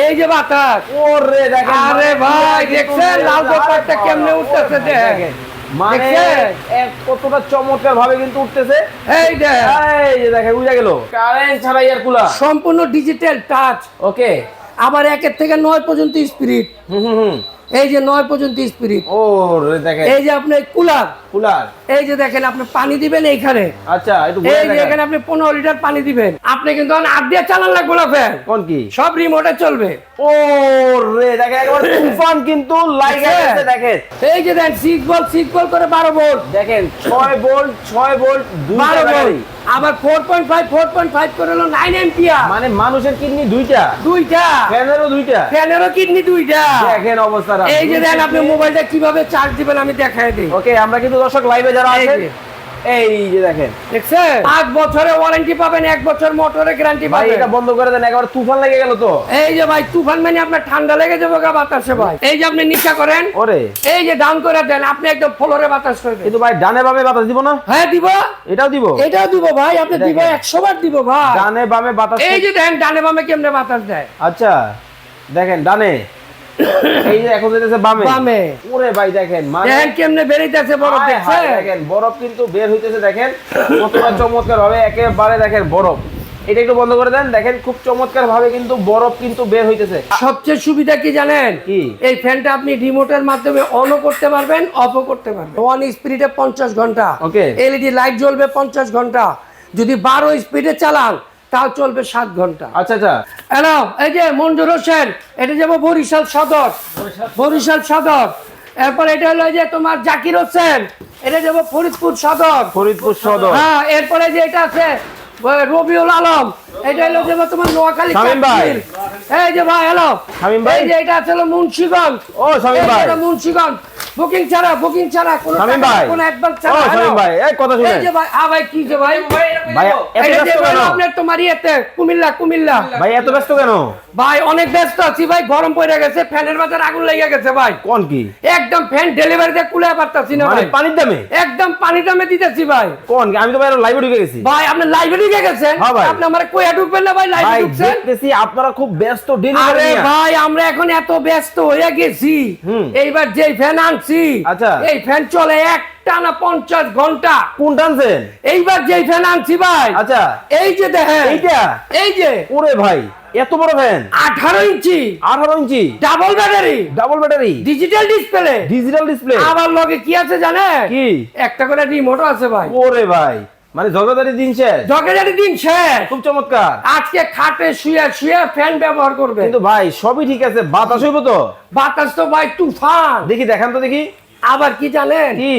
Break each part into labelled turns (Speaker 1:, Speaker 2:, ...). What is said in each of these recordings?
Speaker 1: এই যে বাতাস।
Speaker 2: ওরে দেখেন
Speaker 1: আরে ভাই, দেখছেন? লাল কেমনে উঠতেছে দেখেন।
Speaker 2: মানে কতটা চমৎকার ভাবে কিন্তু উঠতেছে।
Speaker 1: এই
Speaker 2: যে দেখেন বুঝা গেল। কারেন্ট ছাড়া কুলার।
Speaker 1: সম্পূর্ণ ডিজিটাল টাচ
Speaker 2: ওকে।
Speaker 1: আবার একের থেকে নয় পর্যন্ত স্পিরিট
Speaker 2: হুম হুম
Speaker 1: এই যে নয় পর্যন্ত স্পিরিট
Speaker 2: ওরে দেখেন।
Speaker 1: এই যে আপনি কুলার।
Speaker 2: কুলার।
Speaker 1: এই যে দেখেন আপনি পানি দিবেন এইখানে।
Speaker 2: আচ্ছা একটু
Speaker 1: এই যে এখানে আপনি পনেরো লিটার পানি দিবেন। আপনি কিন্তু হাত দিয়ে চালান লাগবে না ফ্যান।
Speaker 2: কোন কি?
Speaker 1: সব রিমোটে চলবে।
Speaker 2: ওরে দেখেন একবার তুফান কিন্তু লাইগা
Speaker 1: দেখেন?
Speaker 2: দেখেন।
Speaker 1: এই যে দেন সিক্স বল সিক্স বল করে বারো ভোল্ট
Speaker 2: দেখেন 6 ভোল্ট 6 ভোল্ট দুইটা
Speaker 1: বারো ভোল্ট আবার four point five four point five করে হলো
Speaker 2: মানে মানুষের কিডনি দুইটা।
Speaker 1: দুইটা।
Speaker 2: ফ্যানেরও দুইটা।
Speaker 1: ফ্যানেরও কিডনি দুইটা।
Speaker 2: দেখেন অবস্থাটা
Speaker 1: এই যে দেন আপনি মোবাইলটা কীভাবে চার্জ দিবেন আমি দেখাই দিই।
Speaker 2: ওকে আমরা কিন্তু দর্শক লাইভে যারা
Speaker 1: এই
Speaker 2: আছেন
Speaker 1: যে।
Speaker 2: এই যে দেখেন।
Speaker 1: দেখছেন? পাঁচ বছরের ওয়ারেন্টি পাবেন এক বছর মোটরের গ্যারান্টি পাবেন।
Speaker 2: এটা বন্ধ করে দেন একবার তুফান লেগে গেল তো।
Speaker 1: এই যে ভাই তুফান মানে আপনার ঠান্ডা লেগে যাবে গা বাতাসে ভাই। এই যে আপনি নিচা করেন
Speaker 2: ওরে।
Speaker 1: এই যে ডাউন করে দেন আপনি একদম ফ্লোরে বাতাস করবেন।
Speaker 2: কিন্তু ভাই ডানে বামে বাতাস দিব না?
Speaker 1: হ্যাঁ দিব।
Speaker 2: এটাও দিব?
Speaker 1: এটাও দিব ভাই আপনি দিব
Speaker 2: দেখেন।
Speaker 1: একশো বার দিব ভাই।
Speaker 2: ডানে বামে বাতাস
Speaker 1: এই যে দেন ডানে বামে কেমনে বাতাস দেয়?
Speaker 2: আচ্ছা দেখেন ডানে। এই যে এখন যেতেছে বামে।
Speaker 1: বামে।
Speaker 2: ওরে ভাই দেখেন মানে
Speaker 1: দেখেন কেমনে বেরিতেছে বরফ
Speaker 2: দেখেন বরফ কিন্তু বের হইতেছে দেখেন। কতটা চমৎকার ভাবে একেবারে দেখেন বরফ। এটা একটু বন্ধ করে দেন দেখেন খুব চমৎকার ভাবে কিন্তু বরফ কিন্তু বের হইতেছে।
Speaker 1: সবচেয়ে সুবিধা কি জানেন?
Speaker 2: কি?
Speaker 1: এই ফ্যানটা আপনি রিমোটের মাধ্যমে অনও করতে পারবেন অফও করতে পারবেন। ওয়ান স্পিডে পঞ্চাশ ঘণ্টা।
Speaker 2: Okay.
Speaker 1: এলইডি লাইট জ্বলবে পঞ্চাশ ঘণ্টা। যদি বারো স্পিডে চালান তাও চলবে সাত ঘণ্টা।
Speaker 2: আচ্ছা আচ্ছা।
Speaker 1: হ্যালো এই যে মঞ্জুর হোসেন এটা যাব বরিশাল সদর। বরিশাল সদর। এরপর এটা হলো যে তোমার জাকির হোসেন এটা যাব ফরিদপুর সদর।
Speaker 2: ফরিদপুর সদর।
Speaker 1: হ্যাঁ এরপরে যে এটা আছে রবিউল আলম এটা হলো যে তোমার নোয়াখালী। এই যে ভাই হ্যালো। এই যে এটা আছে মুন্সিগঞ্জ।
Speaker 2: ও।
Speaker 1: মুন্সিগঞ্জ। বুকিং ছাড়া বুকিং ছাড়া কোনো
Speaker 2: ভাই।
Speaker 1: কোনো অ্যাডভান্স ছাড়া
Speaker 2: শামীম। ভাই, এই কথা শুনেন।
Speaker 1: এই যে ভাই আ ভাই কি যে ভাই
Speaker 2: ভাই এত ব্যস্ত কেন
Speaker 1: হলো আপনার তোমার এতে কুমিল্লা কুমিল্লা
Speaker 2: ভাই এত ব্যস্ত কেন
Speaker 1: ভাই অনেক ব্যস্ত আছি ভাই গরম পড়ে গেছে ফ্যানের বাজার আগুন লেগে গেছে ভাই।
Speaker 2: কোন কি?
Speaker 1: একদম ফ্যান ডেলিভারিতে কুলে পারতাছি না
Speaker 2: মানে
Speaker 1: ভাই।
Speaker 2: পানির দামে?
Speaker 1: একদম পানি দামে দিতেছি ভাই।
Speaker 2: কোন কি? আমি তো ভাই লাইভে ঢুকে গেছি।
Speaker 1: ভাই আপনি লাইব্রেরি গেছেন?
Speaker 2: হ্যাঁ ভাই।
Speaker 1: আপনি আমার কইয়া ঢুকবেন না ভাই লাইব্রেরি ঢুকছেন?
Speaker 2: দেখতেছি আপনারা খুব ব্যস্ত ডেলিভারি আরে
Speaker 1: ভাই আমরা এখন এত ব্যস্ত হয়ে গেছি। এইবার যে ফ্যান আনছি
Speaker 2: আচ্ছা।
Speaker 1: এই ফ্যান চলে এক টানা পঞ্চাশ ঘণ্টা।
Speaker 2: কোন টানছেন
Speaker 1: এইবার যে ফ্যান আনছি ভাই
Speaker 2: আচ্ছা।
Speaker 1: এই যে দেখেন
Speaker 2: এইটা?
Speaker 1: এই যে।
Speaker 2: ওরে ভাই। এত বড় ফ্যান
Speaker 1: আঠারো ইঞ্চি।
Speaker 2: আঠারো inch?
Speaker 1: Double battery
Speaker 2: double battery
Speaker 1: digital display
Speaker 2: digital display
Speaker 1: আবার লগে কি আছে জানেন?
Speaker 2: কি?
Speaker 1: একটা করে রিমোটও আছে ভাই।
Speaker 2: ওরে ভাই। মানে দিন শেষ?
Speaker 1: দিন শেষ।
Speaker 2: খুব চমৎকার।
Speaker 1: আজকে খাটে শুয়ে শুয়ে ফ্যান ব্যবহার করবে।
Speaker 2: কিন্তু ভাই সবই ঠিক আছে। বাতাস হইব তো?
Speaker 1: বাতাস তো ভাই তুফান।
Speaker 2: দেখি দেখান তো দেখি।
Speaker 1: আবার কি জানেন?
Speaker 2: কি?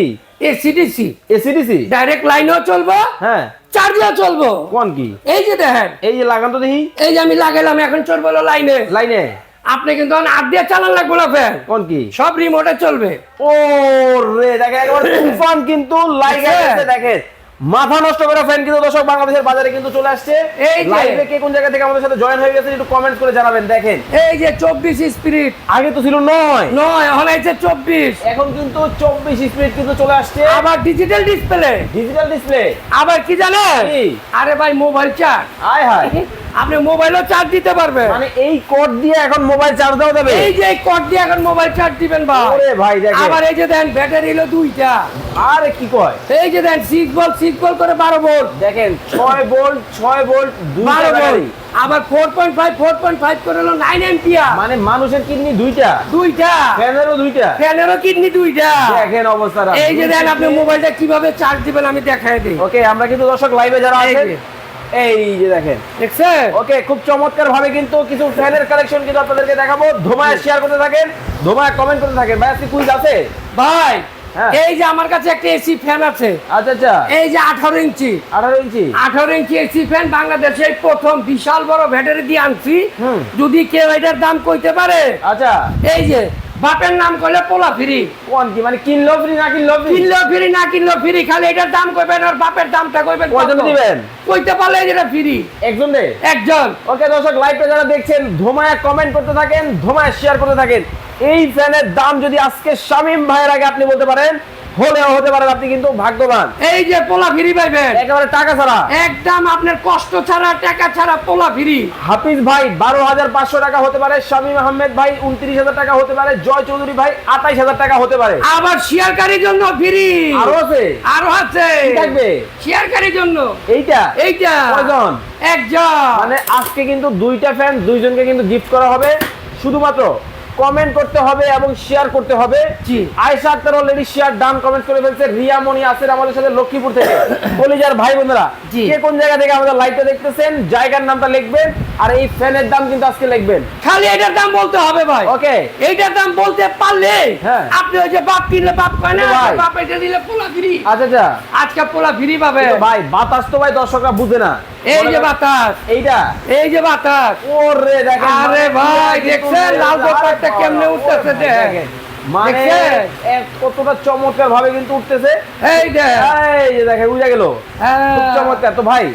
Speaker 1: এসিডিসি
Speaker 2: এসিডিসি
Speaker 1: ডাইরেক্ট লাইনেও চলবো
Speaker 2: হ্যাঁ।
Speaker 1: চার্জও চলবো।
Speaker 2: কোন কি?
Speaker 1: এই যে দেখেন।
Speaker 2: এই যে লাগান তো দেখি।
Speaker 1: এই যে আমি লাগাইলাম এখন চলবো লাইনে
Speaker 2: লাইনে
Speaker 1: আপনি কিন্তু হাত দিয়ে চালান লাগবো না ফ্যান।
Speaker 2: কোন কি?
Speaker 1: সব রিমোটে চলবে।
Speaker 2: ও রে দেখেন একবার তুফান কিন্তু লাইনে
Speaker 1: দেখেন?
Speaker 2: মাথা নষ্ট করে ফ্যান কিন্তু দর্শক বাংলাদেশের বাজারে কিন্তু চলে আসছে।
Speaker 1: এই যে।
Speaker 2: লাইভে কে কোন জায়গা থেকে আমাদের সাথে জয়েন হয়ে গেছে একটু কমেন্ট করে জানাবেন দেখেন।
Speaker 1: এই যে চব্বিশ স্পিরিট
Speaker 2: আগে তো ছিল নয়।
Speaker 1: নয় এখন এই যে 24
Speaker 2: এখন কিন্তু 24 স্পিরিট কিন্তু চলে আসছে।
Speaker 1: আবার ডিজিটাল ডিসপ্লে
Speaker 2: ডিজিটাল ডিসপ্লে
Speaker 1: আবার কি জানেন? আরে ভাই মোবাইল চার্জ
Speaker 2: আয় হায়।
Speaker 1: আপনি মোবাইলও চার্জ দিতে পারবেন।
Speaker 2: মানে এই কোড দিয়ে এখন মোবাইল চার্জ দেওয়া যাবে?
Speaker 1: এই যে কট দিয়ে এখন মোবাইল চার্জ দিবেন ভাই।
Speaker 2: ওরে ভাই দেখেন।
Speaker 1: আবার এই যে দেন ব্যাটারি হলো দুইটা।
Speaker 2: আরে কি কয়?
Speaker 1: এই যে দেন সিক্স ভোল্ট সিক্স ভোল্ট করে বারো ভোল্ট
Speaker 2: দেখেন ছয় ভোল্ট ছয় ভোল্ট দুইটা
Speaker 1: বারো
Speaker 2: ব্যাটারি
Speaker 1: ভোল্ট আবার four point five four point five করে হলো নাইন এম্পিয়ার
Speaker 2: মানে মানুষের কিডনি দুইটা।
Speaker 1: দুইটা।
Speaker 2: ফ্যানেরও দুইটা।
Speaker 1: ফ্যানেরও কিডনি দুইটা।
Speaker 2: দেখেন অবস্থাটা
Speaker 1: এই যে দেন আপনি মোবাইলটা কীভাবে চার্জ দিবেন আমি দেখাই দিই।
Speaker 2: ওকে আমরা কিন্তু দর্শক লাইভে যারা আছেন। এই যে দেখেন।
Speaker 1: দেখছেন?
Speaker 2: ওকে খুব চমৎকার ভাবে কিন্তু কিছু ফ্যানের কালেকশন কিন্তু আপনাদেরকে দেখাবো। ধোমায় শেয়ার করতে থাকেন ধোমায় কমেন্ট করতে থাকেন। ভাই আজকে কুইজ আছে?
Speaker 1: ভাই
Speaker 2: হ্যাঁ।
Speaker 1: এই যে আমার কাছে একটা এসি ফ্যান আছে।
Speaker 2: আচ্ছা আচ্ছা।
Speaker 1: এই যে আঠারো ইঞ্চি।
Speaker 2: আঠারো ইঞ্চি?
Speaker 1: আঠারো ইঞ্চি এসি ফ্যান বাংলাদেশে প্রথম বিশাল বড় ব্যাটারি দিয়ে আনছি। যদি কেউ এটার দাম কইতে পারে
Speaker 2: আচ্ছা।
Speaker 1: এই যে বাপের নাম করলে পোলা ফ্রি।
Speaker 2: কোন কি মানে কিনলো ফ্রি না কিনলো ফ্রি?
Speaker 1: কিনলো ফ্রি না কিনলো ফ্রি খালি এটার দাম কইবেন আর বাপের দামটা কইবেন
Speaker 2: কয়জন। দিবেন?
Speaker 1: কইতে পারলে এটা ফ্রি।
Speaker 2: একজন দে।
Speaker 1: একজন।
Speaker 2: ওকে দর্শক লাইভে যারা দেখছেন ধোমায় কমেন্ট করতে থাকেন ধোমায় শেয়ার করতে থাকেন। এই ফ্যানের দাম যদি আজকে শামিম ভাইয়ের আগে আপনি বলতে পারেন হলেও হতে পারেন আপনি কিন্তু ভাগ্যবান।
Speaker 1: এই যে পোলা ফ্রি পাইবেন
Speaker 2: একেবারে টাকা ছাড়া।
Speaker 1: একদম আপনার কষ্ট ছাড়া টাকা ছাড়া পোলা ফ্রি
Speaker 2: হাফিজ ভাই বারো হাজার পাঁচশো টাকা হতে পারে। শামীম আহমেদ ভাই উনত্রিশ হাজার টাকা হতে পারে। জয় চৌধুরী ভাই আঠাইশ হাজার টাকা হতে পারে।
Speaker 1: আবার শেয়ারকারীর জন্য ফ্রি
Speaker 2: আরও আছে?
Speaker 1: আরও আছে।
Speaker 2: থাকবে?
Speaker 1: শেয়ারকারীর জন্য।
Speaker 2: এইটা?
Speaker 1: এইটা।
Speaker 2: কয়জন?
Speaker 1: একজন।
Speaker 2: মানে আজকে কিন্তু দুইটা ফ্যান দুইজনকে কিন্তু গিফট করা হবে। শুধুমাত্র কমেন্ট করতে হবে এবং শেয়ার করতে হবে।
Speaker 1: জি।
Speaker 2: Ayesha Akter already share done comment করে ফেলছে রিয়া মনি আসের আমাদের সাথে লক্ষ্মীপুর থেকে। কলিজার ভাই বোনেরা। কে কোন জায়গা থেকে আমাদের লাইভটা দেখতেছেন? জায়গার নামটা লিখবেন আর এই ফ্যানের দাম কিন্তু আজকে লিখবেন।
Speaker 1: খালি এটার দাম বলতে হবে ভাই।
Speaker 2: ওকে।
Speaker 1: এইটার দাম বলতে পারলে
Speaker 2: হ্যাঁ।
Speaker 1: আপনি ওই যে বাপ কিনলে বাপ কয় না বাপ এটা দিলে পোলা ফ্রি।
Speaker 2: আচ্ছা আচ্ছা।
Speaker 1: আজকে পোলা ফ্রি পাবে।
Speaker 2: ভাই বাতাস তো ভাই দর্শকরা বুঝে না।
Speaker 1: এই যে বাতাস।
Speaker 2: এইটা?
Speaker 1: এই যে বাতাস।
Speaker 2: ওরে দেখেন
Speaker 1: আরে ভাই, দেখছেন? লাল ব্যাপারটা কেমনে উঠতেছে দেখেন।
Speaker 2: মানে এক কতটা চমৎকার ভাবে কিন্তু উঠতেছে।
Speaker 1: এই যে
Speaker 2: এই যে দেখেন বুঝা গেল।
Speaker 1: হ্যাঁ।
Speaker 2: খুব চমৎকার। তো ভাই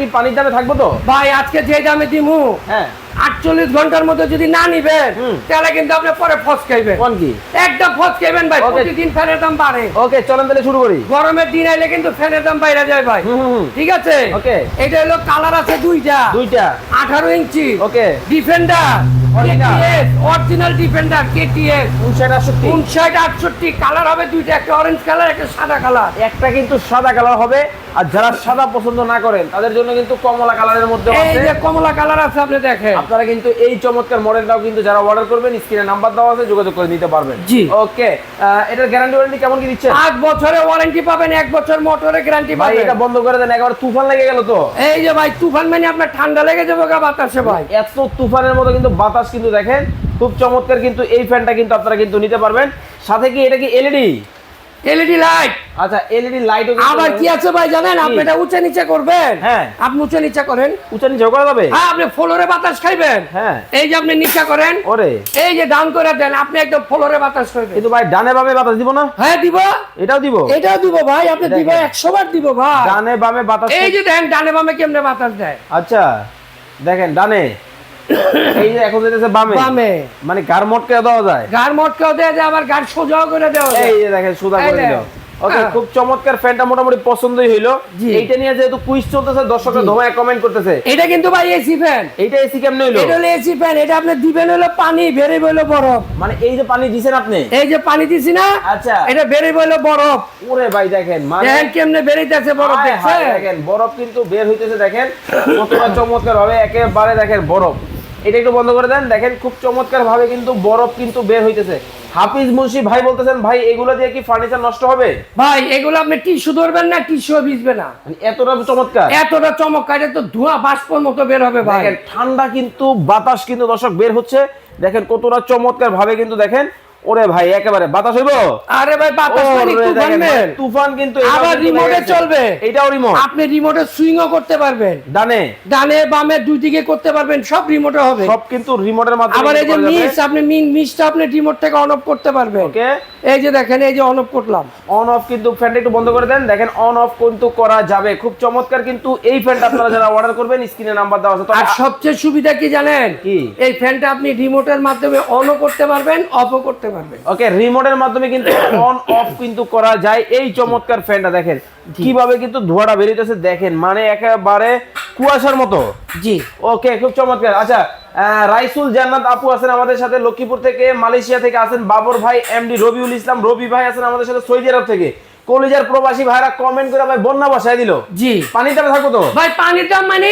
Speaker 2: কি পানির দামে থাকব তো?
Speaker 1: ভাই আজকে যে দামে দিমু
Speaker 2: হ্যাঁ।
Speaker 1: আটচল্লিশ ঘণ্টার মধ্যে যদি না নিবেন তাহলে কিন্তু আপনি পরে ফস খাইবেন।
Speaker 2: কোন কি?
Speaker 1: একদম ফস খাইবেন ভাই প্রতিদিন ফ্যানের দাম বাড়ে।
Speaker 2: ওকে চলেন তাহলে শুরু করি।
Speaker 1: গরমের দিন আইলে কিন্তু ফ্যানের দাম বাইরে যায় ভাই। ঠিক আছে?
Speaker 2: Okay.
Speaker 1: এটা হলো কালার আছে দুইটা।
Speaker 2: দুইটা।
Speaker 1: আঠারো inch.
Speaker 2: Okay
Speaker 1: defender original defender KTS
Speaker 2: উনষাট আটষট্টি।
Speaker 1: উনষাট আটষট্টি। কালার হবে দুইটা একটা অরেঞ্জ কালার একটা সাদা কালার।
Speaker 2: একটা কিন্তু সাদা কালার হবে আর যারা সাদা পছন্দ না করেন তাদের জন্য কিন্তু কমলা কালারের মধ্যে
Speaker 1: এই যে কমলা কালার আছে আপনি দেখেন।
Speaker 2: আপনারা কিন্তু এই চমৎকার মডেলটাও কিন্তু যারা অর্ডার করবেন স্ক্রিনে নাম্বার দেওয়া আছে যোগাযোগ করে নিতে পারবেন।
Speaker 1: জি।
Speaker 2: ওকে এটার গ্যারান্টি ওয়ারেন্টি কেমন কি দিচ্ছেন?
Speaker 1: পাঁচ বছরের ওয়ারেন্টি পাবেন এক বছর মোটরের গ্যারান্টি পাবেন।
Speaker 2: এটা বন্ধ করে দেন একবার তুফান লেগে গেল তো।
Speaker 1: এই যে ভাই তুফান মানে আপনার ঠান্ডা লেগে যাবে গা বাতাসে ভাই।
Speaker 2: এত তুফানের মতো কিন্তু বাতাস কিন্তু দেখেন খুব চমৎকার কিন্তু এই ফ্যানটা কিন্তু আপনারা কিন্তু নিতে পারবেন। সাথে কি এটা কি এলইডি
Speaker 1: এলইডি লাইট
Speaker 2: আচ্ছা এলইডি লাইটও
Speaker 1: আবার কি আছে ভাই জানেন? আপনি এটা উঁচা নিচে করবেন।
Speaker 2: হ্যাঁ।
Speaker 1: আপনি উঁচা নিচে করেন।
Speaker 2: উঁচা নিচে করা যাবে?
Speaker 1: হ্যাঁ আপনি ফ্লোরে বাতাস খাইবেন।
Speaker 2: হ্যাঁ।
Speaker 1: এই যে আপনি নিচা করেন
Speaker 2: ওরে।
Speaker 1: এই যে ডাউন করে দেন আপনি একদম ফ্লোরে বাতাস খাইবেন।
Speaker 2: কিন্তু ভাই ডানে বামে বাতাস দিব না?
Speaker 1: হ্যাঁ দিব।
Speaker 2: এটাও দিব?
Speaker 1: এটাও দিব ভাই আপনি দিব
Speaker 2: দেখেন।
Speaker 1: একশো বার দিব ভাই।
Speaker 2: ডানে বামে বাতাস
Speaker 1: এই যে দেন ডানে বামে কেমনে বাতাস দেয়?
Speaker 2: আচ্ছা দেখেন ডানে। এই যে এখন যেতেছে বামে।
Speaker 1: বামে।
Speaker 2: মানে গার দেওয়া যায়।
Speaker 1: গার মটকাও দেওয়া যায় আবার গার সোজাও করে দেওয়া যায়।
Speaker 2: এই যে দেখেন
Speaker 1: এই
Speaker 2: করে ওকে
Speaker 1: হ্যাঁ।
Speaker 2: খুব চমৎকার ফ্যানটা মোটামুটি পছন্দই হইল। এইটা নিয়ে যেহেতু কুইজ চলতেছে দর্শকরা। ধোমায় কমেন্ট করতেছে।
Speaker 1: এটা কিন্তু ভাই এসি ফ্যান
Speaker 2: এসি কেমনে হইল?
Speaker 1: এটা হলো এসি ফ্যান এটা আপনি দিবেন হলো পানি বইলো বরফ।
Speaker 2: মানে এই যে পানি দিছেন আপনি?
Speaker 1: এই যে পানি দিছি না
Speaker 2: আচ্ছা।
Speaker 1: এটা বেড়ে বইলো বরফ।
Speaker 2: ওরে ভাই দেখেন মানে
Speaker 1: দেখেন কেমনে বেরিতেছে বরফ
Speaker 2: দেখেন বরফ কিন্তু বের হইতেছে দেখেন। কতটা চমৎকার হবে একেবারে দেখেন বরফ। এটা একটু বন্ধ করে দেন। দেখেন খুব চমৎকার ভাবে কিন্তু বরফ কিন্তু বের হইতেছে। হাফিজ মুন্সি ভাই বলতেছেন ভাই এগুলো দিয়ে কি ফার্নিচার নষ্ট হবে?
Speaker 1: ভাই এগুলো আপনি টিস্যু ধরবেন না টিস্যু ভিজবে না।
Speaker 2: মানে এতটা চমৎকার।
Speaker 1: এতটা চমৎকার তো ধোঁয়া বাষ্পর মতো বের হবে ভাই।
Speaker 2: দেখেন ঠান্ডা কিন্তু বাতাস কিন্তু দর্শক বের হচ্ছে। দেখেন কতটা চমৎকার ভাবে কিন্তু দেখেন ওরে ভাই একেবারে বাতাস হইব?
Speaker 1: আরে ভাই বাতাস মানে তুফান মেল।
Speaker 2: তুফান কিন্তু
Speaker 1: আবার রিমোটে চলবে।
Speaker 2: এটাও রিমোট
Speaker 1: আপনি রিমোটে সুইংও করতে পারবেন।
Speaker 2: ডানে।
Speaker 1: ডানে বামে দুই দিকে করতে পারবেন সব রিমোটে হবে।
Speaker 2: সব কিন্তু রিমোটের মাধ্যমে
Speaker 1: আবার এই যে। মিস আপনি মিন মিসটা আপনি রিমোট থেকে অন অফ করতে পারবেন।
Speaker 2: ওকে।
Speaker 1: এই যে দেখেন এই যে অন অফ করলাম।
Speaker 2: অন অফ কিন্তু ফ্যানটা একটু বন্ধ করে দেন। দেখেন অন অফ কিন্তু করা যাবে। খুব চমৎকার কিন্তু এই ফ্যানটা আপনারা যারা অর্ডার করবেন স্ক্রিনে নাম্বার দেওয়া আছে।
Speaker 1: আর সবচেয়ে সুবিধা কি জানেন?
Speaker 2: কি?
Speaker 1: এই ফ্যানটা আপনি রিমোটের মাধ্যমে অনও করতে পারবেন অফও করতে পারবেন
Speaker 2: ওকে রিমোটের মাধ্যমে কিন্তু অন অফ কিন্তু করা যায়। এই চমৎকার ফ্যানটা দেখেন। কীভাবে কিন্তু ধোঁয়াটা বেরিয়েছে দেখেন। মানে একেবারে কুয়াশার মতো।
Speaker 1: জি।
Speaker 2: ওকে খুব চমৎকার। আচ্ছা রাইসুল জান্নাত আপু আছেন আমাদের সাথে লক্ষ্মীপুর থেকে মালয়েশিয়া থেকে আছেন বাবর ভাই এমডি রবিউল ইসলাম। রবি ভাই আছেন আমাদের সাথে সৌদি আরব থেকে। কলিজার প্রবাসী ভাইরা কমেন্ট করে ভাই বন্যা বসায় দিল।
Speaker 1: জি।
Speaker 2: পানিটা থাকব তো?
Speaker 1: ভাই পানির দাম মানে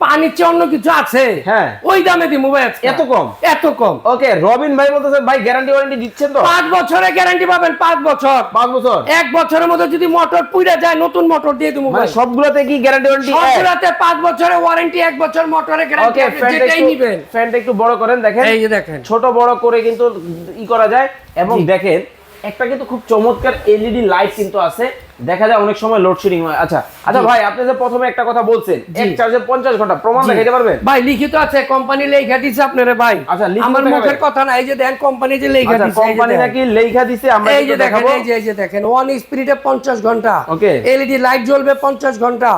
Speaker 1: পানির চেয়ে অন্য কিছু আছে?
Speaker 2: হ্যাঁ।
Speaker 1: ওই দামে দিব ভাই
Speaker 2: এত কম?
Speaker 1: এত কম।
Speaker 2: ওকে রবিন ভাই বলতেছে ভাই গ্যারান্টি ওয়ারেন্টি দিচ্ছেন তো?
Speaker 1: পাঁচ বছরের গ্যারান্টি পাবেন পাঁচ বছর।
Speaker 2: পাঁচ বছর?
Speaker 1: এক বছরের মধ্যে যদি মোটর পুড়ে যায় নতুন মোটর দিয়ে দিব
Speaker 2: মানে
Speaker 1: ভাই।
Speaker 2: সবগুলোতে কি গ্যারান্টি ওয়ারেন্টি
Speaker 1: সবগুলাতে পাঁচ বছরের ওয়ারেন্টি এক বছর মোটরের গ্যারান্টি যেটাই নিবেন।
Speaker 2: ফ্যানটা একটু বড় করেন দেখেন।
Speaker 1: এই যে দেখেন।
Speaker 2: ছোট বড় করে কিন্তু ই করা যায়। এবং দেখেন একটা কিন্তু খুব চমৎকার এলইডি লাইট কিন্তু আছে। দেখা যায় অনেক সময় লোডশেডিং হয়। আচ্ছা আচ্ছা ভাই আপনি যে প্রথমে একটা কথা বলছেন এক চার্জে পঞ্চাশ ঘণ্টা প্রমাণ। দেখাইতে পারবেন?
Speaker 1: ভাই লিখিত আছে কোম্পানি লেখা দিছে আপনারে ভাই।
Speaker 2: আচ্ছা,
Speaker 1: আমার মুখের কথা না এই যে দেখেন কোম্পানি যে লেখা
Speaker 2: আচ্ছা
Speaker 1: দিছে
Speaker 2: কোম্পানি নাকি লেখা দিছে আমরা
Speaker 1: এই যে দেখেন
Speaker 2: দেখাবো।
Speaker 1: এই যে এই যে দেখেন ওয়ান স্পিডে পঞ্চাশ ঘণ্টা।
Speaker 2: Okay.
Speaker 1: এলইডি লাইট জ্বলবে পঞ্চাশ ঘণ্টা।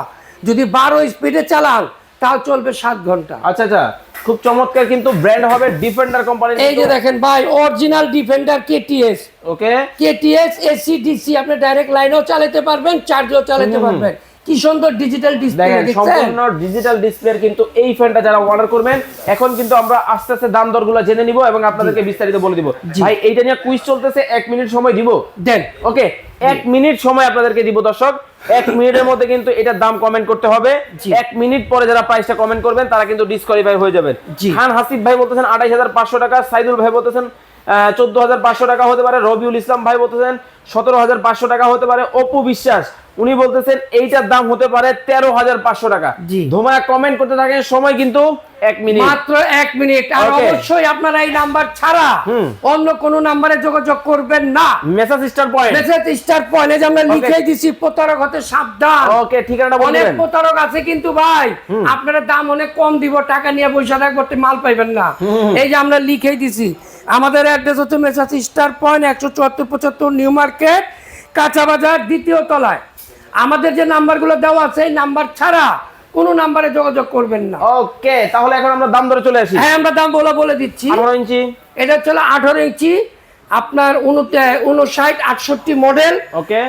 Speaker 1: যদি বারো স্পিডে চালান তাও চলবে সাত ঘণ্টা।
Speaker 2: আচ্ছা আচ্ছা। খুব চমৎকার কিন্তু ব্র্যান্ড হবে ডিফেন্ডার কোম্পানি
Speaker 1: এই যে দেখেন ভাই original defender KTS
Speaker 2: okay
Speaker 1: KTS AC DC আপনি ডাইরেক্ট লাইনও চালাতে পারবেন চার্জও চালাতে পারবেন। কি সুন্দর ডিজিটাল ডিসপ্লে
Speaker 2: সম্পূর্ণ ডিজিটাল ডিসপ্লে কিন্তু এই ফ্যানটা যারা অর্ডার করবেন এখন কিন্তু আমরা আস্তে আস্তে দাম দরগুলো জেনে নিব এবং আপনাদেরকে বিস্তারিত বলে দিব। ভাই এইটা নিয়ে কুইজ চলতেছে এক মিনিট সময় দিব।
Speaker 1: দেন।
Speaker 2: ওকে এক মিনিট সময় আপনাদেরকে দিব দর্শক। এক মিনিটের মধ্যে কিন্তু এটার দাম কমেন্ট করতে হবে। এক মিনিট পরে যারা প্রাইসটা কমেন্ট করবেন তারা কিন্তু ডিসকোয়ালিফাই হয়ে যাবেন। খান হাসিফ ভাই বলতেছেন আঠাইশ হাজার পাঁচশো টাকা। সাইদুল ভাই বলতেছেন চোদ্দ হাজার পাঁচশো টাকা হতে পারে। রবিউল ইসলাম ভাই বলতেছেন সতেরো হাজার পাঁচশো টাকা হতে পারে। অপু বিশ্বাস উনি বলতেছেন এইটার দাম হতে পারে তেরো হাজার পাঁচশো টাকা।
Speaker 1: জি।
Speaker 2: ধোমায় কমেন্ট করতে থাকেন সময় কিন্তু এক মিনিট
Speaker 1: মাত্র এক মিনিট আর. অবশ্যই আপনারা এই নাম্বার ছাড়া অন্য কোনো নাম্বারে যোগাযোগ করবেন না।
Speaker 2: Message star point
Speaker 1: message star পয়েন্টে যে আমরা লিখে দিছি প্রতারক হতে সাবধান।
Speaker 2: ওকে ঠিকানাটা
Speaker 1: অনেক
Speaker 2: বলবেন
Speaker 1: প্রতারক আছে কিন্তু ভাই আপনারা দাম অনেক কম দিব টাকা নিয়ে পয়সা থাকব মাল পাইবেন না। এই যে আমরা লিখেই দিছি আমাদের অ্যাড্রেস হচ্ছে মেসাজ স্টার পয়েন্ট একশো চুয়াত্তর পঁচাত্তর নিউ মার্কেট কাঁচা বাজার দ্বিতীয় তলায়। আমাদের যে নাম্বারগুলো দেওয়া আছে এই নাম্বার ছাড়া কোনো নাম্বারে যোগাযোগ করবেন না।
Speaker 2: ওকে তাহলে এখন আমরা দাম ধরে চলে আসি।
Speaker 1: হ্যাঁ আমরা দাম বলে বলে দিচ্ছি।
Speaker 2: আঠারো ইঞ্চি।
Speaker 1: এটা হচ্ছে আঠারো ইঞ্চি। আপনার উনষাট আটষট্টি মডেল.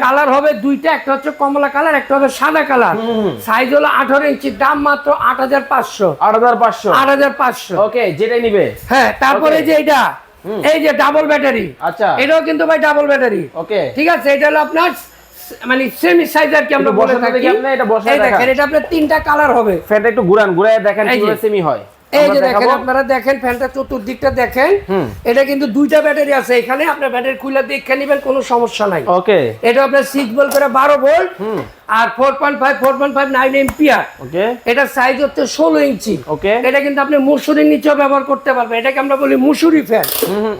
Speaker 1: কালার হবে দুইটা একটা হচ্ছে কমলা কালার একটা হবে সাদা কালার। সাইজ হলো আঠারো ইঞ্চি দাম মাত্র আট হাজার পাঁচশো।
Speaker 2: আট হাজার পাঁচশো।
Speaker 1: আট হাজার পাঁচশো।
Speaker 2: ওকে যেটাই নিবে।
Speaker 1: হ্যাঁ তারপরে. যে এটা এই যে ডাবল ব্যাটারি
Speaker 2: আচ্ছা।
Speaker 1: এটাও কিন্তু ভাই ডাবল ব্যাটারি
Speaker 2: ওকে।
Speaker 1: ঠিক আছে এটা হলো আপনার মানে সেমি সাইজ আর কি আমরা বলে
Speaker 2: বসাতে
Speaker 1: থাকি
Speaker 2: এটা বসায়
Speaker 1: দেখেন এটা আপনার তিনটা কালার হবে।
Speaker 2: ফ্যানটা একটু ঘুরান ঘুরায় দেখেন কীভাবে সেমি হয়।
Speaker 1: এই যে দেখেন আপনারা দেখেন ফ্যানটা চতুর্দিকটা দেখেন। এটা কিন্তু দুইটা ব্যাটারি আছে এখানে আপনার ব্যাটারি খুলে দেখে নেবেন কোনো সমস্যা নাই।
Speaker 2: ওকে।
Speaker 1: এটা আপনার সিক্স ভোল্ট করে বারো ভোল্ট আর four point five four point five nine ampere
Speaker 2: okay.
Speaker 1: এটার সাইজ হচ্ছে ষোলো ইঞ্চি।
Speaker 2: Okay.
Speaker 1: এটা কিন্তু আপনি মুসুরির নিচেও ব্যবহার করতে পারবেন। এটাকে আমরা বলি মুসুরি ফ্যান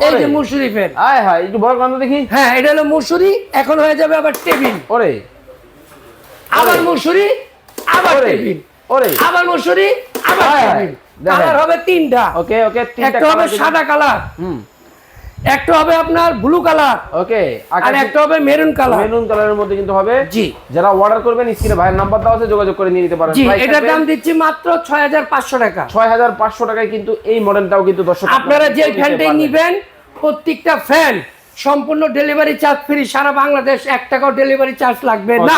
Speaker 1: এই যে মুসুরি ফ্যান
Speaker 2: আয় হায় একটু বড় কান্দ দেখি।
Speaker 1: হ্যাঁ এটা হলো মুসুরি এখন হয়ে যাবে আবার টেবিল।
Speaker 2: ওরে।
Speaker 1: আবার মুসুরি আবার টেবিল।
Speaker 2: ওরে।
Speaker 1: আবার মুসুরি আবার
Speaker 2: হায় হায়,
Speaker 1: টেবিল। কালার হবে তিনটা।
Speaker 2: ওকে ওকে
Speaker 1: একটা হবে সাদা কালার
Speaker 2: হুম।
Speaker 1: একটা হবে আপনার ব্লু কালার
Speaker 2: ওকে
Speaker 1: আর একটা হবে মেরুন কালার।
Speaker 2: মেরুন কালারের মধ্যে কিন্তু হবে।
Speaker 1: জি।
Speaker 2: যারা অর্ডার করবেন স্ক্রিনে ভাইয়ের নাম্বার দেওয়া আছে যোগাযোগ করে নিয়ে নিতে পারেন।
Speaker 1: জি এটার দাম দিচ্ছি মাত্র ছয় হাজার পাঁচশো টাকা।
Speaker 2: ছয় হাজার পাঁচশো টাকায় কিন্তু এই মডেলটাও কিন্তু দর্শক
Speaker 1: আপনারা যে ফ্যানটাই নেবেন প্রত্যেকটা ফ্যান সম্পূর্ণ ডেলিভারি চার্জ ফ্রি সারা বাংলাদেশ এক টাকাও ডেলিভারি চার্জ লাগবে না।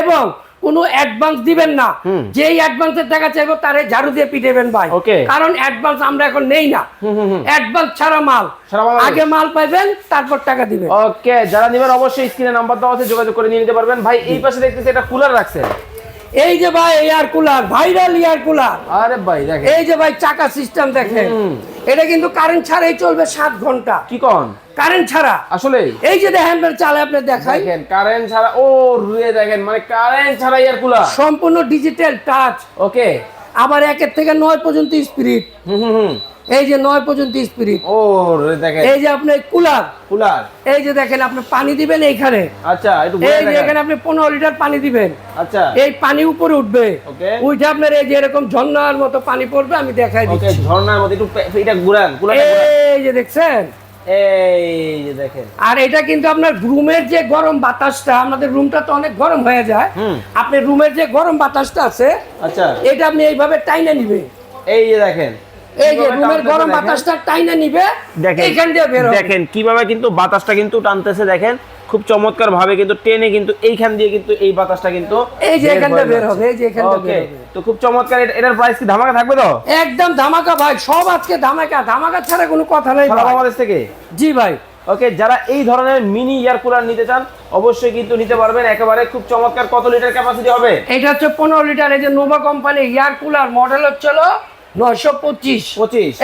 Speaker 1: এবং কোনো অ্যাডভান্স দিবেন না। যেই অ্যাডভান্সের টাকা চাইব তারে ঝাড়ু দিয়ে পিটাবেন ভাই। কারণ অ্যাডভান্স আমরা এখন নেই না। অ্যাডভান্স ছাড়া মাল। আগে মাল পাইবেন তারপর টাকা দিবেন।
Speaker 2: ওকে যারা নেবেন অবশ্যই স্ক্রিনে নাম্বার দেওয়া আছে যোগাযোগ করে নিয়ে নিতে পারবেন। ভাই এই পাশে দেখতেছি এটা কুলার রাখছেন।
Speaker 1: এই যে ভাই air cooler viral air cooler
Speaker 2: আরে ভাই দেখেন।
Speaker 1: এই যে ভাই চাকা সিস্টেম দেখেন। এটা কিন্তু কারেন্ট ছাড়াই চলবে সাত ঘণ্টা।
Speaker 2: কি কন?
Speaker 1: কারেন্ট ছাড়া।
Speaker 2: আসলে
Speaker 1: এই যে দেখেন চালে আপনি দেখাই।
Speaker 2: দেখেন কারেন্ট ছাড়া ও রে দেখেন মানে কারেন্ট ছাড়া ইয়ার কুলার।
Speaker 1: সম্পূর্ণ ডিজিটাল টাচ
Speaker 2: ওকে।
Speaker 1: আবার একের থেকে নয় পর্যন্ত স্পিরিট
Speaker 2: হুম হুম
Speaker 1: এই যে নয় পর্যন্ত স্পিরিট
Speaker 2: ও দেখেন।
Speaker 1: এই যে আপনি কুলার।
Speaker 2: কুলার।
Speaker 1: এই যে দেখেন আপনি পানি দিবেন এইখানে।
Speaker 2: আচ্ছা একটু
Speaker 1: এই যে এখানে আপনি পনেরো লিটার পানি দিবেন।
Speaker 2: আচ্ছা।
Speaker 1: এই পানি উপরে উঠবে।
Speaker 2: Okay.
Speaker 1: উঠে আপনার এই যে এরকম ঝর্ণার মতো পানি পড়বে আমি দেখাই
Speaker 2: ওকে
Speaker 1: দিচ্ছি।
Speaker 2: ঝর্ণার মতো একটু এটা ঘুরান
Speaker 1: এই যে দেখছেন?
Speaker 2: এই যে দেখেন।
Speaker 1: আর এটা কিন্তু আপনার রুমের যে গরম বাতাসটা আমাদের রুমটা তো অনেক গরম হয়ে যায়। আপনি রুমের যে গরম বাতাসটা আছে
Speaker 2: আচ্ছা।
Speaker 1: এটা আপনি এইভাবে টাইনে নিবে।
Speaker 2: এই যে দেখেন।
Speaker 1: এই যে রুমের গরম বাতাসটা টাইনে নিবে
Speaker 2: দেখেন।
Speaker 1: এইখান দিয়ে বের
Speaker 2: দেখেন কীভাবে কিন্তু বাতাসটা কিন্তু টানতেছে দেখেন। খুব চমৎকার ভাবে কিন্তু টেনে কিন্তু এইখান দিয়ে কিন্তু এই বাতাসটা কিন্তু
Speaker 1: এই যে এখান দিয়ে বের হবে এই যে এখান বের হবে।
Speaker 2: তো খুব চমৎকার এটার প্রাইস কি ধামাকা থাকবে তো?
Speaker 1: একদম ধামাকা ভাই সব আজকে ধামাকা ধামাকা ছাড়া কোনো কথা নাই।
Speaker 2: বাংলাদেশ থেকে?
Speaker 1: জি ভাই।
Speaker 2: ওকে যারা এই ধরনের মিনি ইয়ার কুলার নিতে চান অবশ্যই কিন্তু নিতে পারবেন। একেবারে খুব চমৎকার কত লিটার ক্যাপাসিটি হবে?
Speaker 1: এটা হচ্ছে পনেরো লিটার এই যে Nova company air cooler model হচ্ছে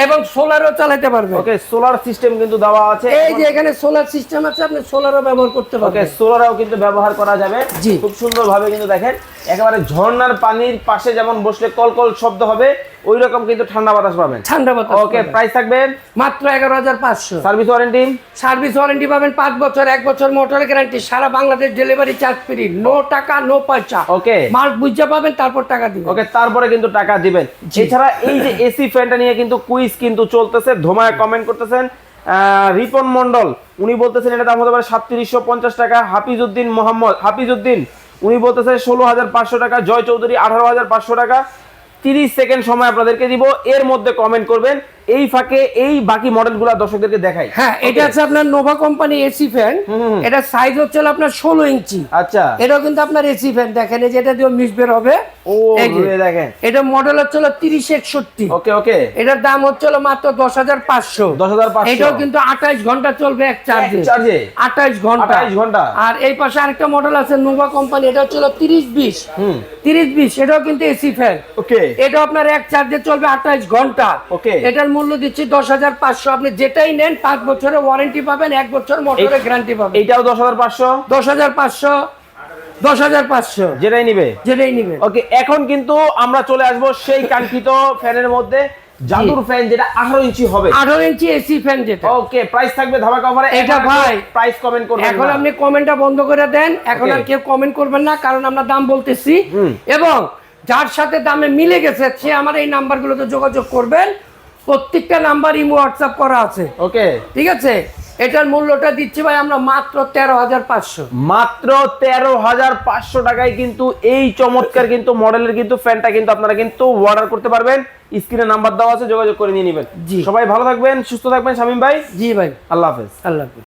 Speaker 1: এবং সোলারও চালাতে পারবে।
Speaker 2: ওকে সোলার সিস্টেম কিন্তু দেওয়া আছে।
Speaker 1: এই যে এখানে সোলার সিস্টেম আছে আপনি সোলারও ব্যবহার করতে পারবেন।
Speaker 2: সোলারও কিন্তু ব্যবহার করা যাবে।
Speaker 1: জি।
Speaker 2: খুব সুন্দর ভাবে কিন্তু দেখেন একেবারে ঝর্ণার পানির পাশে যেমন বসলে কলকল শব্দ হবে ওই রকম কিন্তু ঠান্ডা বাতাস পাবেন।
Speaker 1: ঠান্ডা বাতাস
Speaker 2: ওকে প্রাইস থাকবে?
Speaker 1: মাত্র এগারো হাজার পাঁচশো।
Speaker 2: সার্ভিস ওয়ারেন্টি
Speaker 1: সার্ভিস ওয়ারেন্টি পাবেন পাঁচ বছর এক বছর মোটর গ্যারান্টি সারা Bangladesh delivery charge free no টাকা নো পয়সা।
Speaker 2: ওকে
Speaker 1: মাল বুঝতে পাবেন তারপর টাকা দিবেন।
Speaker 2: ওকে তারপরে কিন্তু টাকা দিবেন। এছাড়া এই যে এসি ফ্যানটা নিয়ে কিন্তু কুইজ কিন্তু চলতেছে ধোমায় কমেন্ট করতেছেন। রিপন মন্ডল উনি বলতেছেন এটা দাম হতে পারে সাতত্রিশশো পঞ্চাশ টাকা। হাফিজউদ্দিন মোহাম্মদ হাফিজউদ্দিন উনি বলতেছে ষোলো হাজার পাঁচশো টাকা জয় চৌধুরী আঠারো হাজার পাঁচশো টাকা। তিরিশ সেকেন্ড সময় আপনাদেরকে দিব, এর মধ্যে কমেন্ট করবেন। এই ফাঁকে এই বাকি মডেলগুলো দর্শকদেরকে দেখাই।
Speaker 1: হ্যাঁ এটা আছে আপনার নোভা কোম্পানি এসি ফ্যান এটা সাইজ হচ্ছে আপনার ষোলো ইঞ্চি।
Speaker 2: আচ্ছা।
Speaker 1: এটাও কিন্তু আপনার এসি ফ্যান দেখেন এই যে এটা দিয়ে মিস বের হবে।
Speaker 2: ও দেখেন।
Speaker 1: এটা মডেল হচ্ছে তিরিশ একষট্টি।
Speaker 2: ওকে ওকে
Speaker 1: এটার দাম হচ্ছে মাত্র দশ হাজার পাঁচশো।
Speaker 2: 10,500
Speaker 1: এটাও কিন্তু আঠাইশ ঘণ্টা চলবে এক চার্জে
Speaker 2: চার্জে
Speaker 1: আঠাইশ ঘণ্টা।
Speaker 2: 28 ঘণ্টা।
Speaker 1: আর এই পাশে আরেকটা মডেল আছে নোভা কোম্পানি এটা হচ্ছে তিরিশ বিশ।
Speaker 2: হুম।
Speaker 1: তিরিশ বিশ এটাও কিন্তু এসি ফ্যান
Speaker 2: ওকে
Speaker 1: এটা আপনার এক চার্জে চলবে আঠাইশ ঘণ্টা।
Speaker 2: ওকে
Speaker 1: এটার মূল্য দিচ্ছি দশ হাজার পাঁচশো। আপনি যেটাই নেন পাঁচ বছরের ওয়ারেন্টি পাবেন এক বছর মোটরের গ্যারান্টি পাবেন।
Speaker 2: এইটাও দশ হাজার পাঁচশো?
Speaker 1: দশ হাজার পাঁচশো। দশ হাজার পাঁচশো।
Speaker 2: যেটাই নিবে?
Speaker 1: যেটাই নিবেন
Speaker 2: ওকে এখন কিন্তু আমরা চলে আসব সেই কাঙ্ক্ষিত ফ্যানের মধ্যে জাদুর ফ্যান যেটা আঠারো ইঞ্চি হবে।
Speaker 1: আঠারো ইঞ্চি এসি ফ্যান যেটা।
Speaker 2: ওকে প্রাইস থাকবে ধামাকা অফারে
Speaker 1: এটা ভাই,
Speaker 2: প্রাইস কমেন্ট করবেন
Speaker 1: এখন আপনি কমেন্টটা বন্ধ করে দেন এখন আর কেউ কমেন্ট করবেন না কারণ আমরা দাম বলতেছি। এবং যার সাথে দামে মিলে গেছে সে আমার এই নাম্বারগুলোতে যোগাযোগ করবেন। প্রত্যেকটা নাম্বার ইমো হোয়াটসঅ্যাপ করা আছে।
Speaker 2: ওকে।
Speaker 1: ঠিক আছে? এটার মূল্যটা দিচ্ছি ভাই আমরা মাত্র তেরো হাজার পাঁচশো।
Speaker 2: মাত্র তেরো হাজার পাঁচশো টাকায় কিন্তু এই চমৎকার কিন্তু মডেলের কিন্তু ফ্যানটা কিন্তু আপনারা কিন্তু অর্ডার করতে পারবেন। স্ক্রিনে নাম্বার দেওয়া আছে যোগাযোগ করে নিয়ে নেবেন।
Speaker 1: জি।
Speaker 2: সবাই ভালো থাকবেন সুস্থ থাকবেন শামিম ভাই।
Speaker 1: জি ভাই।
Speaker 2: আল্লাহ হাফেজ।
Speaker 1: আল্লাহ হাফিজ।